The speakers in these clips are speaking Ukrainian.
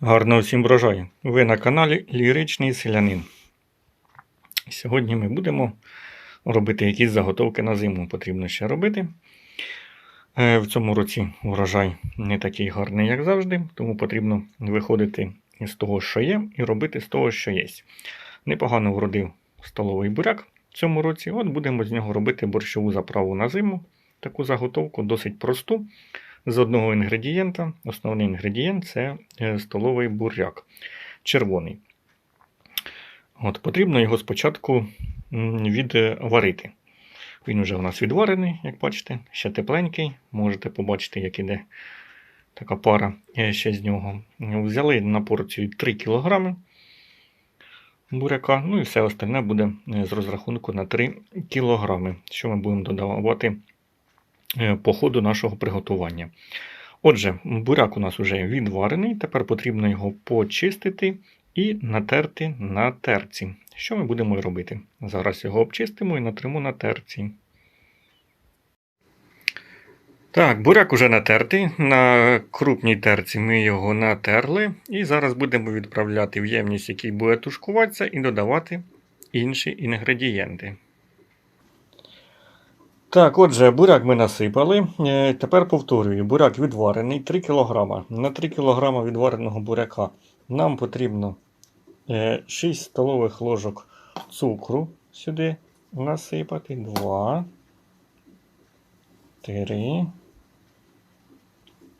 Гарного всім врожаю! Ви на каналі Ліричний Селянин. Сьогодні ми будемо робити якісь заготовки на зиму. Потрібно ще робити. Е, В цьому році врожай не такий гарний, як завжди, тому потрібно виходити з того, що є, і робити з того, що є. Непогано вродив столовий буряк в цьому році. От будемо з нього робити борщову заправу на зиму. Таку заготовку досить просту. З одного інгредієнта. Основний інгредієнт це е, столовий буряк червоний. От, Потрібно його спочатку відварити. Він вже у нас відварений, як бачите, ще тепленький. Можете побачити, як іде така пара е, ще з нього. Взяли на порцію 3 кг буряка, ну і все остальне буде е, з розрахунку на 3 кг, що ми будемо додавати по ходу нашого приготування. Отже, буряк у нас вже відварений, тепер потрібно його почистити і натерти на терці. Що ми будемо робити? Зараз його обчистимо і натримо на терці. Так, буряк уже натертий. На крупній терці ми його натерли. І зараз будемо відправляти в ємність, який буде тушкуватися, і додавати інші інгредієнти. Так, отже, буряк ми насипали. Е, Тепер повторюю, буряк відварений 3 кг. На 3 кг відвареного буряка нам потрібно е, 6 столових ложок цукру сюди насипати. 2, 3,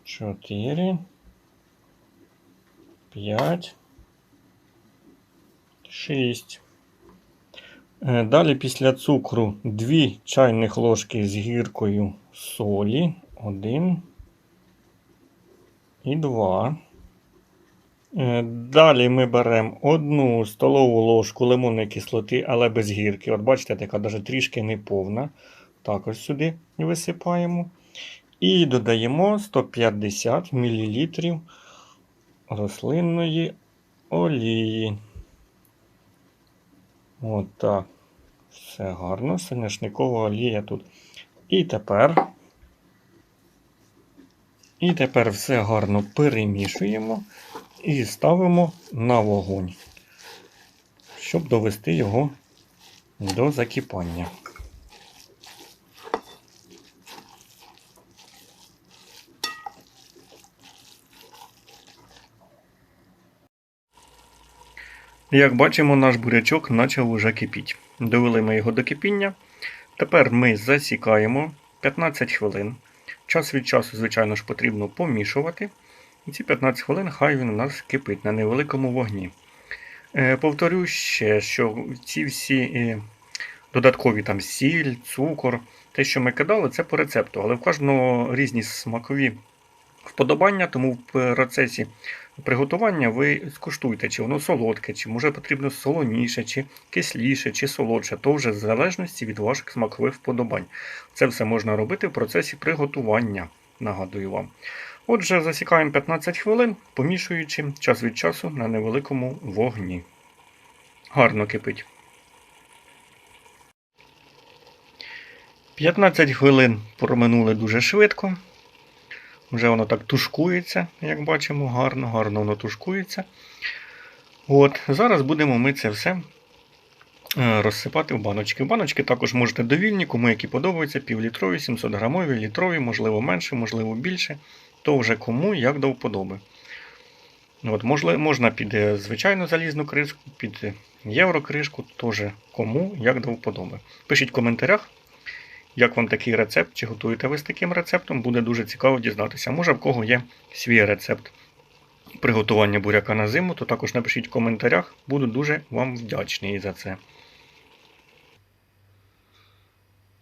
4, 5, 6. Е, Далі після цукру 2 чайних ложки з гіркою солі. 1 і 2. Е, Далі ми беремо одну столову ложку лимонної кислоти, але без гірки. От бачите, така навіть трішки неповна. Також сюди висипаємо. І додаємо 150 мл рослинної олії. От так. Все гарно. Соняшникова олія тут. І тепер. І тепер все гарно перемішуємо і ставимо на вогонь, щоб довести його до закипання. Як бачимо, наш бурячок почав уже кипіти. Довели ми його до кипіння. Тепер ми засікаємо 15 хвилин. Час від часу, звичайно ж, потрібно помішувати. І ці 15 хвилин хай він у нас кипить на невеликому вогні. Е, повторю ще, що ці всі е, додаткові там сіль, цукор, те, що ми кидали, це по рецепту. Але в кожного різні смакові вподобання, тому в процесі приготування ви скуштуйте, чи воно солодке, чи може потрібно солоніше, чи кисліше, чи солодше, то вже в залежності від ваших смакових вподобань. Це все можна робити в процесі приготування, нагадую вам. Отже, засікаємо 15 хвилин, помішуючи час від часу на невеликому вогні. Гарно кипить. 15 хвилин проминули дуже швидко. Вже воно так тушкується, як бачимо, гарно, гарно воно тушкується. От, Зараз будемо ми це все е, розсипати в баночки. Баночки також можете довільні, кому які подобаються, півлітрові, 700 грамові, літрові, можливо менше, можливо більше. То вже кому як до вподоби. От, Можна під е, звичайну залізну кришку, під е, єврокришку, теж кому як до вподоби. Пишіть в коментарях. Як вам такий рецепт, чи готуєте ви з таким рецептом, буде дуже цікаво дізнатися. Може, в кого є свій рецепт приготування буряка на зиму, то також напишіть в коментарях, буду дуже вам вдячний за це.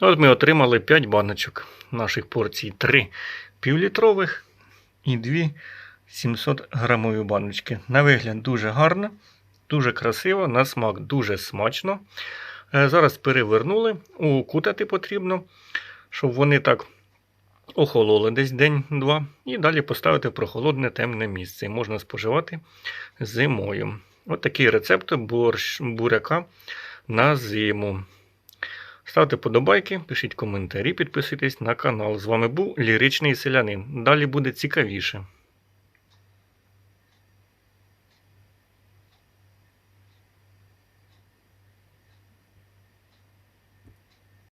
От ми отримали 5 баночок наших порцій: 3 півлітрових і 2 700 грамові баночки. На вигляд дуже гарно, дуже красиво, на смак дуже смачно. Е, Зараз перевернули, укутати потрібно, щоб вони так охололи десь день-два. І далі поставити в прохолодне темне місце. І можна споживати зимою. От такий рецепт борщ буряка на зиму. Ставте подобайки, пишіть коментарі, підписуйтесь на канал. З вами був Ліричний Селянин. Далі буде цікавіше.